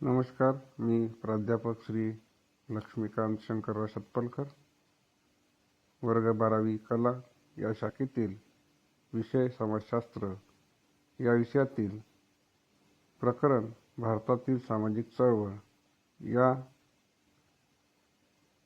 नमस्कार मी प्राध्यापक श्री लक्ष्मीकांत शंकरराव सतपलकर वर्ग बारावी कला या शाखेतील विषय समाजशास्त्र या विषयातील प्रकरण भारतातील सामाजिक चळवळ या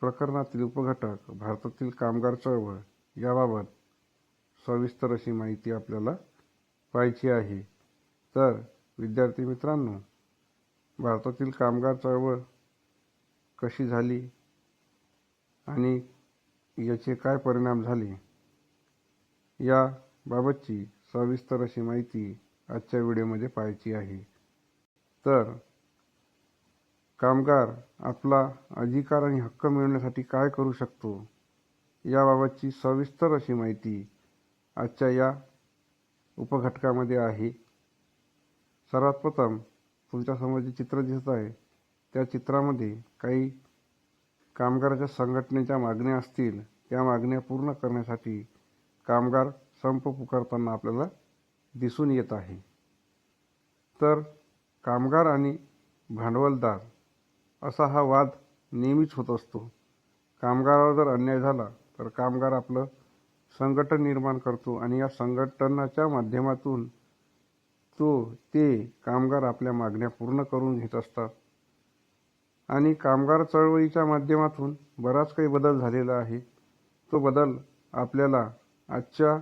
प्रकरणातील उपघटक भारतातील कामगार चळवळ याबाबत सविस्तर अशी माहिती आपल्याला पाहायची आहे. तर विद्यार्थी मित्रांनो भारतातील कामगार चळवळ कशी झाली आणि याचे काय परिणाम झाले याबाबतची सविस्तर अशी माहिती आजच्या व्हिडिओमध्ये पाहायची आहे. तर कामगार आपला अधिकार आणि हक्क मिळवण्यासाठी काय करू शकतो याबाबतची सविस्तर अशी माहिती आजच्या या उपघटकामध्ये आहे. सर्वात प्रथम तुमच्यासमोर जे चित्र दिसत आहे त्या चित्रामध्ये काही कामगाराच्या संघटनेच्या मागण्या असतील त्या मागण्या पूर्ण करण्यासाठी कामगार संप पुकारताना आपल्याला दिसून येत आहे. तर कामगार आणि भांडवलदार असा हा वाद नेहमीच होत असतो. कामगारावर जर अन्याय झाला तर कामगार आपलं संघटन निर्माण करतो आणि या संघटनाच्या माध्यमातून तो ते कामगार आपल्या मागण्या पूर्ण करून घेत असतात. आणि कामगार चळवळीच्या माध्यमातून बराच काही बदल झालेला आहे. तो बदल आपल्याला आजच्या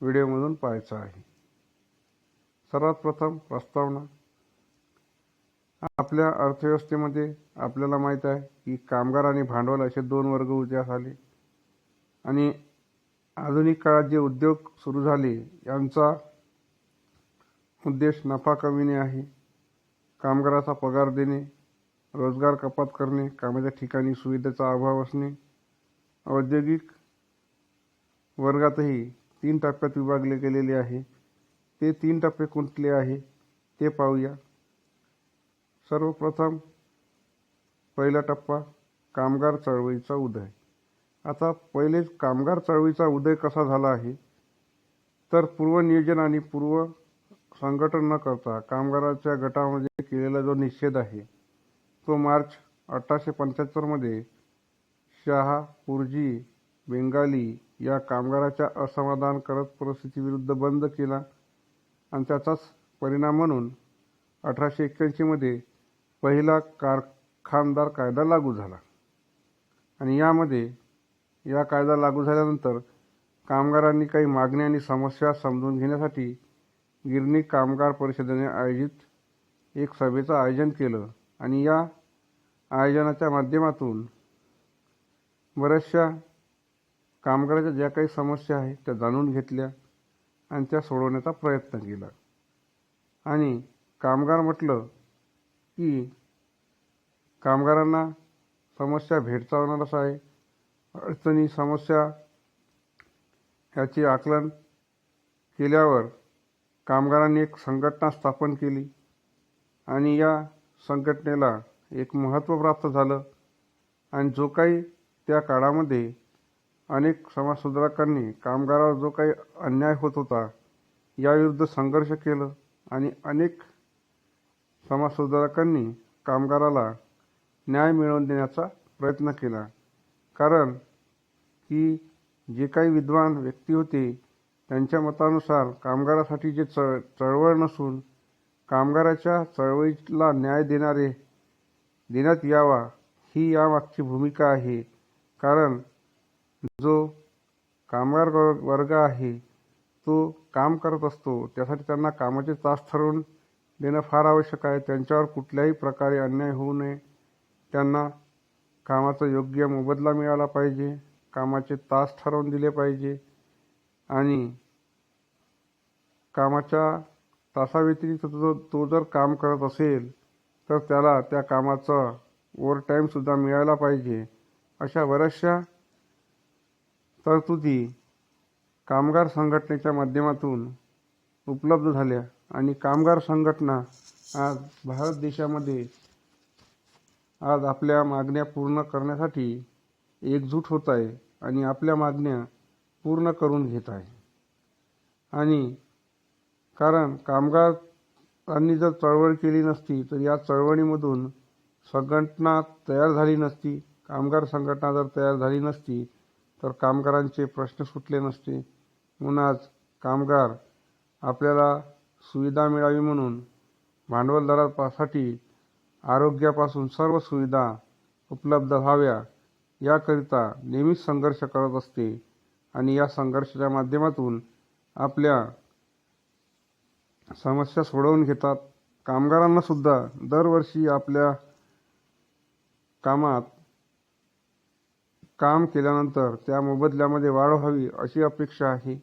व्हिडिओमधून पाहायचा आहे. सर्वात प्रथम प्रस्तावना. आपल्या अर्थव्यवस्थेमध्ये आपल्याला माहीत आहे की कामगार आणि भांडवल असे दोन वर्ग उद्यास आले. आणि आधुनिक काळात जे उद्योग सुरू झाले यांचा उद्देश नफा कमविणे आहे. कामगाराचा पगार देणे रोजगार कपात करणे कामाच्या ठिकाणी सुविधेचा अभाव असणे. औद्योगिक वर्गातही तीन टप्प्यात विभागले गेलेले आहे. ते तीन टप्पे कोणते आहे ते पाहूया. सर्वप्रथम पहिला टप्पा कामगार चळवळीचा उदय. आता पहिलेच कामगार चळवळीचा उदय कसा झाला आहे? तर पूर्वनियोजन आणि पूर्व संघटन न करता कामगारांच्या गटामध्ये केलेला जो निषेध आहे तो मार्च अठराशे पंच्याहत्तरमध्ये शहा पुरजी बेंगाली या कामगाराच्या असमाधान करत परिस्थितीविरुद्ध बंद केला आणि त्याचाच परिणाम म्हणून अठराशे एक्क्याऐंशीमध्ये पहिला कारखानदार कायदा लागू झाला. आणि यामध्ये या कायदा लागू झाल्यानंतर कामगारांनी काही मागण्या आणि समस्या समजून घेण्यासाठी गिरणी कामगार परिषदेने आयोजित एक सभेचं आयोजन केलं. आणि या आयोजनाच्या माध्यमातून बऱ्याचशा कामगाराच्या ज्या काही समस्या आहेत त्या जाणून घेतल्या आणि त्या सोडवण्याचा प्रयत्न केला. आणि कामगार म्हटलं की कामगारांना समस्या भेडसावणारच आहे. अडचणी समस्या ह्याचे आकलन केल्यावर कामगारांनी एक संघटना स्थापन केली आणि या संघटनेला एक महत्त्व प्राप्त झालं. आणि जो काही त्या काळामध्ये अनेक समाजसुधारकांनी कामगारावर जो काही अन्याय होत होता याविरुद्ध संघर्ष केलं आणि अनेक समाजसुधारकांनी कामगाराला न्याय मिळवून देण्याचा प्रयत्न केला. कारण की जे काही विद्वान व्यक्ती होते त्यांच्या मतानुसार कामगारासाठी जे चळ चळवळ नसून कामगाराच्या चळवळीला न्याय देणारे देण्यात यावा ही यामागची भूमिका आहे. कारण जो कामगार वर्ग आहे तो काम करत असतो. त्यासाठी त्यांना कामाचे तास ठरवून देणं फार आवश्यक आहे. त्यांच्यावर कुठल्याही प्रकारे अन्याय होऊ नये. त्यांना कामाचा योग्य मोबदला मिळाला पाहिजे. कामाचे तास ठरवून दिले पाहिजे. आणि कामाच्या तासाव्यतिरिक्त तो तो जर काम करत असेल तर त्याला त्या कामाचा ओवरटाईमसुद्धा मिळायला पाहिजे. अशा बऱ्याचशा तरतुदी कामगार संघटनेच्या माध्यमातून उपलब्ध झाल्या. आणि कामगार संघटना आज भारत देशामध्ये आज आपल्या मागण्या पूर्ण करण्यासाठी एकजूट होत आहे आणि आपल्या मागण्या पूर्ण करून घेत आहे. आणि कारण कामगारांनी जर चळवळ केली नसती तर या चळवळीमधून संघटना तयार झाली नसती. कामगार संघटना जर तयार झाली नसती तर कामगारांचे प्रश्न सुटले नसते. म्हणून आज कामगार आपल्याला सुविधा मिळावी म्हणून भांडवलदारासाठी आरोग्यापासून सर्व सुविधा उपलब्ध व्हाव्या याकरिता नेहमीच संघर्ष करत असते आणि या संघर्षाच्या माध्यमातून आपल्या समस्या सोडवून घेतात. कामगारांना सुद्धा दरवर्षी आपल्या कामात काम केल्यानंतर त्या मोबदल्यामध्ये वाढ व्हावी अशी अपेक्षा आहे.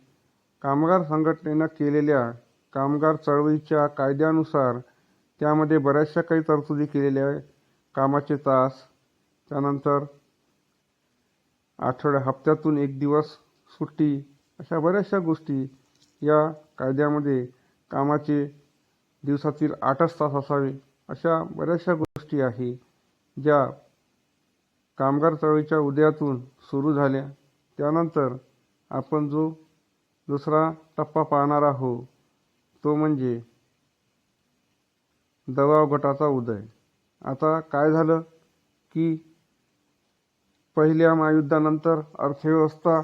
कामगार संघटनेनं केलेल्या कामगार चळवळीच्या कायद्यानुसार त्यामध्ये बऱ्याचशा काही तरतुदी केलेल्या आहे कामाचे तास त्यानंतर आठवड्या हप्त्यातून एक दिवस सुट्टी अशा बऱ्याचशा गोष्टी या कायद्यामध्ये कामाचे दिवसातील आठच तास असावे अशा बऱ्याचशा गोष्टी आहे ज्या कामगार चळवळीच्या उदयातून सुरू झाल्या. त्यानंतर आपण जो दुसरा टप्पा पाहणार आहोत तो म्हणजे दबाव गटाचा उदय. आता काय झालं की पहिल्या महायुद्धानंतर अर्थव्यवस्था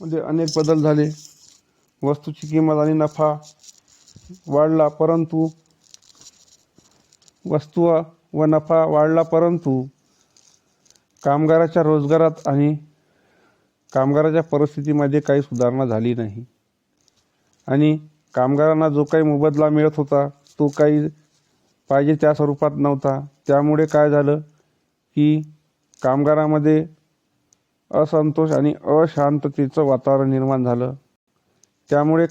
मध्ये अनेक बदल झाले. वस्तूची किंमत आणि नफा वाढला परंतु वस्तू व नफा वाढला परंतु कामगाराच्या रोजगारात आणि कामगाराच्या परिस्थितीमध्ये काही सुधारणा झाली नाही. आणि कामगारांना जो काही मोबदला मिळत होता तो काही पाहिजे त्या स्वरूपात नव्हता. त्यामुळे काय झालं की कामगारामध्ये असंतोष आणि अशांततेचं वातावरण निर्माण झालं. त्यामुळे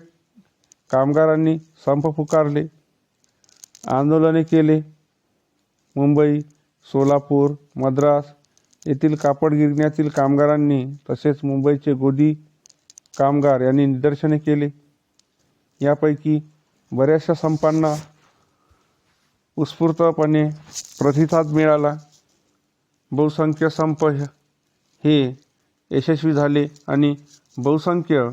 कामगारांनी संप पुकारले आंदोलने केले. मुंबई सोलापूर मद्रास येथील कापड गिरण्यातील कामगारांनी तसेच मुंबईचे गोदी कामगार यांनी निदर्शने केले. यापैकी बऱ्याचशा संपांना उत्स्फूर्तपणे प्रतिसाद मिळाला. बहुसंख्य संप हे यशस्वी झाले आणि बहुसंख्य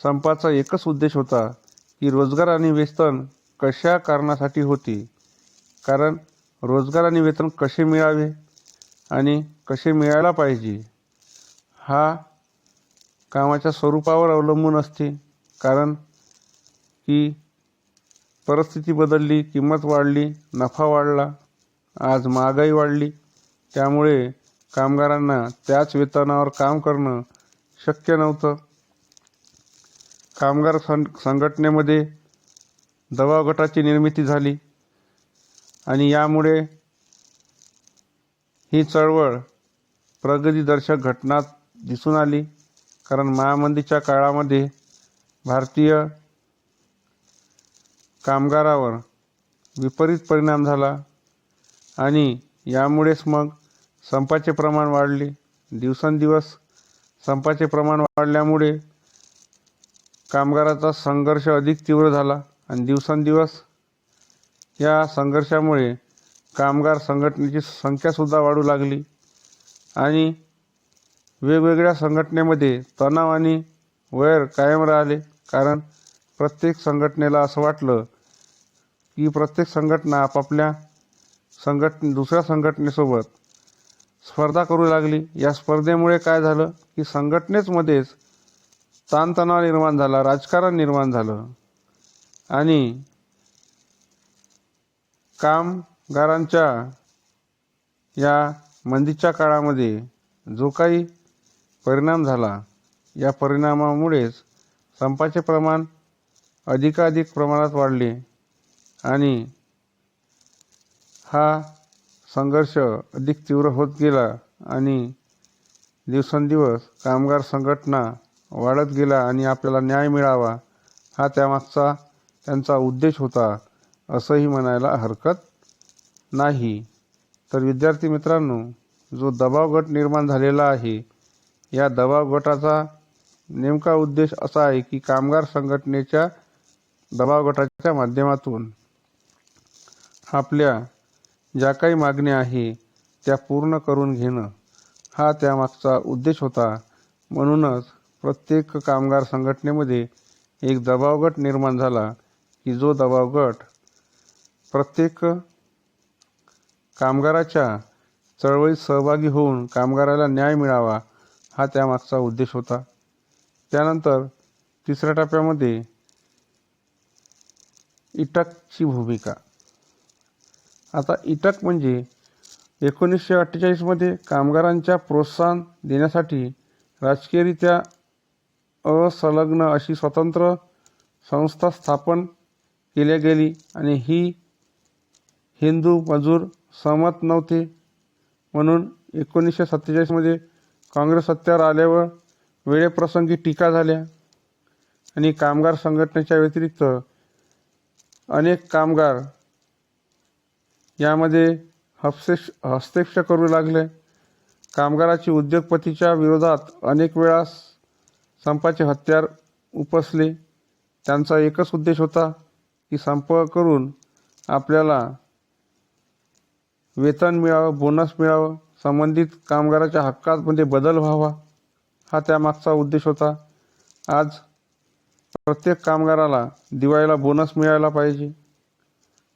संपाचा एकच उद्देश होता की रोजगार आणि वेतन कशा कारणासाठी होती? कारण रोजगार आणि वेतन कसे मिळावे आणि कसे मिळायला पाहिजे? हा कामाच्या स्वरूपावर अवलंबून असते. कारण की परिस्थिती बदलली किंमत वाढली नफा वाढला आज महागाई वाढली. त्यामुळे कामगारांना त्याच वेतनावर काम करणं शक्य नव्हतं. कामगार सं संघटनेमध्ये दबाव गटाची निर्मिती झाली. आणि यामुळे ही चळवळ प्रगतीदर्शक घटना दिसून आली. कारण महामंदीच्या काळामध्ये भारतीय कामगारावर विपरीत परिणाम झाला आणि यामुळेच मग संपाचे प्रमाण वाढले. दिवसेंदिवस संपाचे प्रमाण वाढल्यामुळे कामगाराचा संघर्ष अधिक तीव्र झाला आणि दिवसेंदिवस या संघर्षामुळे कामगार संघटनेची संख्यासुद्धा वाढू लागली आणि वेगवेगळ्या संघटनेमध्ये तणाव आणि वैर कायम राहिले. कारण प्रत्येक संघटनेला असं वाटलं की प्रत्येक संघटना आपापल्या संघटने दुसऱ्या संघटनेसोबत स्पर्धा करू लागली. या स्पर्धेमुळे काय झालं की संघटनेचमध्येच ताणतणाव निर्माण झाला राजकारण निर्माण झालं आणि कामगारांच्या या मंदीच्या काळामध्ये जो काही परिणाम झाला या परिणामामुळेच संपाचे प्रमाण अधिकाधिक प्रमाणात वाढले आणि हा संघर्ष अधिक तीव्र होत गेला आणि दिवसेंदिवस कामगार संघटना वाढत गेला आणि आपल्याला न्याय मिळावा हा त्यामागचा त्यांचा उद्देश होता असंही म्हणायला हरकत नाही. तर विद्यार्थी मित्रांनो जो दबाव गट निर्माण झालेला आहे या दबाव गटाचा नेमका उद्देश असा आहे की कामगार संघटनेच्या दबाव गटाच्या माध्यमातून आपल्या ज्या काही मागण्या आहे त्या पूर्ण करून घेणं हा त्यामागचा उद्देश होता. म्हणूनच प्रत्येक कामगार संघटनेमध्ये एक दबाव गट निर्माण झाला की जो दबाव गट प्रत्येक कामगाराच्या चळवळीत सहभागी होऊन कामगाराला न्याय मिळावा हा त्यामागचा उद्देश होता. त्यानंतर तिसऱ्या टप्प्यामध्ये इटकची भूमिका. आता इटक म्हणजे एकोणीसशे अठ्ठेचाळीसमध्ये कामगारांच्या प्रोत्साहन देण्यासाठी राजकीयरित्या असंलग्न अशी स्वतंत्र संस्था स्थापन केली गेली आणि ही हिंदू मजूर सहमत नव्हते. म्हणून एकोणीसशे सत्तेचाळीसमध्ये काँग्रेस सत्तेवर आल्यावर वेळेप्रसंगी टीका झाल्या आणि कामगार संघटनेच्या व्यतिरिक्त अनेक कामगार यामध्ये हस्तक्षेप हस्तक्षेप करू लागले. कामगाराची उद्योगपतीच्या विरोधात अनेक वेळा संपाचे हत्यार उपसले. त्यांचा एकच उद्देश होता की संप करून आपल्याला वेतन मिळावं बोनस मिळावं संबंधित कामगाराच्या हक्कामध्ये बदल व्हावा हा त्यामागचा उद्देश होता. आज प्रत्येक कामगाराला दिवाळीला बोनस मिळायला पाहिजे.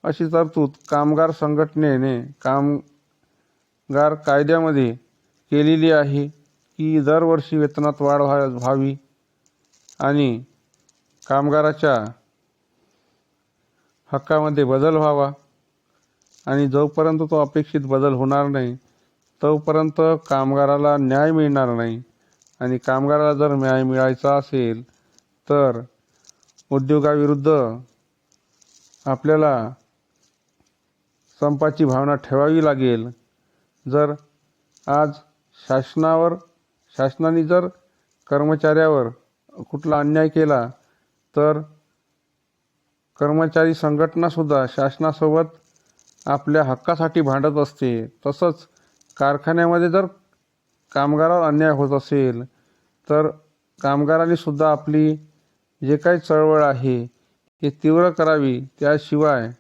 अशी तरतूद कामगार संघटनेने कामगार कायद्यामध्ये केलेली आहे. की दरवर्षी वेतनात वाढ व्हा व्हावी. आणि कामगाराच्या हक्कामध्ये बदल व्हावा. आणि जोपर्यंत तो अपेक्षित बदल होणार नाही तोपर्यंत कामगाराला न्याय मिळणार नाही. आणि कामगाराला जर न्याय मिळायचा असेल तर उद्योगाविरुद्ध आपल्याला संपाची भावना ठेवावी लागेल. जर आज शासनावर शासनाने जर कर्मचाऱ्यावर कुठला अन्याय केला तर कर्मचारी संघटनासुद्धा शासनासोबत आपल्या हक्कासाठी भांडत असते. तसंच कारखान्यामध्ये जर कामगारावर अन्याय होत असेल तर कामगारांनी सुद्धा आपली जे काही चळवळ आहे हे तीव्र करावी. त्याशिवाय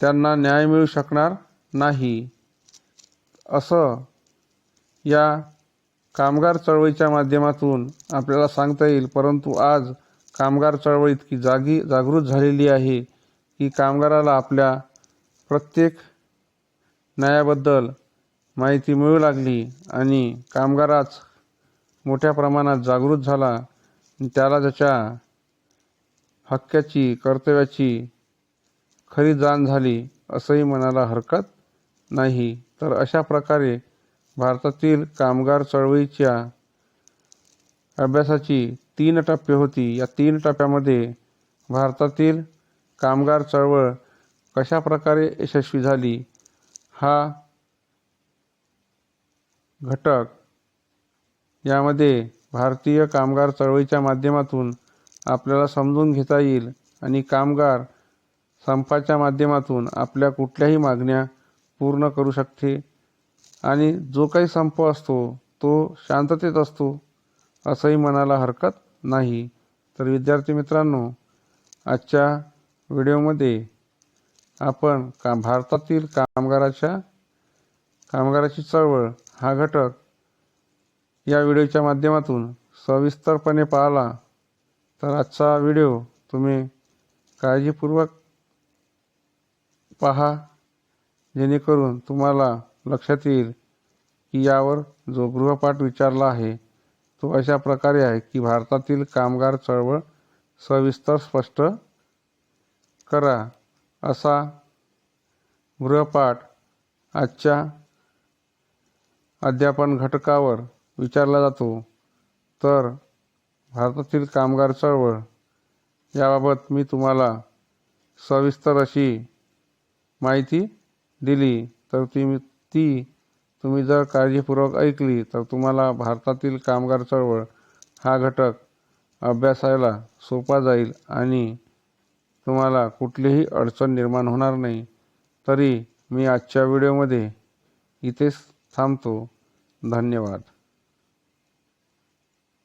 त्यांना न्याय मिळू शकणार नाही. असं या कामगार चळवळीच्या माध्यमातून आपल्याला सांगता येईल परंतु आज कामगार चळवळ इतकी जागी जागृत झालेली आहे की कामगाराला आपल्या प्रत्येक न्यायाबद्दल माहिती मिळू लागली आणि कामगाराच मोठ्या प्रमाणात जागृत झाला त्याला त्याच्या हक्काची कर्तव्याची खरी जाण झाली असंही म्हणायला हरकत नाही. तर अशा प्रकारे भारतातील कामगार चळवळीच्या अभ्यासाची तीन टप्पे होती. या तीन टप्प्यामध्ये भारतातील कामगार चळवळ कशा प्रकारे यशस्वी झाली? हा घटक यामध्ये भारतीय कामगार चळवळीच्या माध्यमातून आपल्याला समजून घेता येईल आणि कामगार संपाच्या माध्यमातून आपल्या कुठल्याही मागण्या पूर्ण करू शकते. आणि जो काही संप असतो तो शांततेत असतो असंही म्हणायला हरकत नाही. तर विद्यार्थी मित्रांनो आजच्या व्हिडिओमध्ये आपण का भारतातील कामगाराच्या कामगाराची चळवळ हा घटक या व्हिडिओच्या माध्यमातून सविस्तरपणे पाहिला. तर आजचा व्हिडिओ तुम्ही काळजीपूर्वक पहा जेणेकरून तुम्हाला लक्षात येईल की यावर जो गृहपाठ विचारला आहे तो अशा प्रकारे आहे की भारतातील कामगार चळवळ सविस्तर स्पष्ट करा असा गृहपाठ आजच्या अध्यापन घटकावर विचारला जातो. तर भारतातील कामगार चळवळ याबाबत मी तुम्हाला सविस्तर अशी माहिती दिली तर ती ती तुम्ही जर काळजीपूर्वक ऐकली तर तुम्हाला भारतातील कामगार चळवळ हा घटक अभ्यासायला सोपा जाईल आणि तुम्हाला कुठलीही अडचण निर्माण होणार नाही. तरी मी आजच्या व्हिडिओमध्ये इथेच थांबतो. धन्यवाद.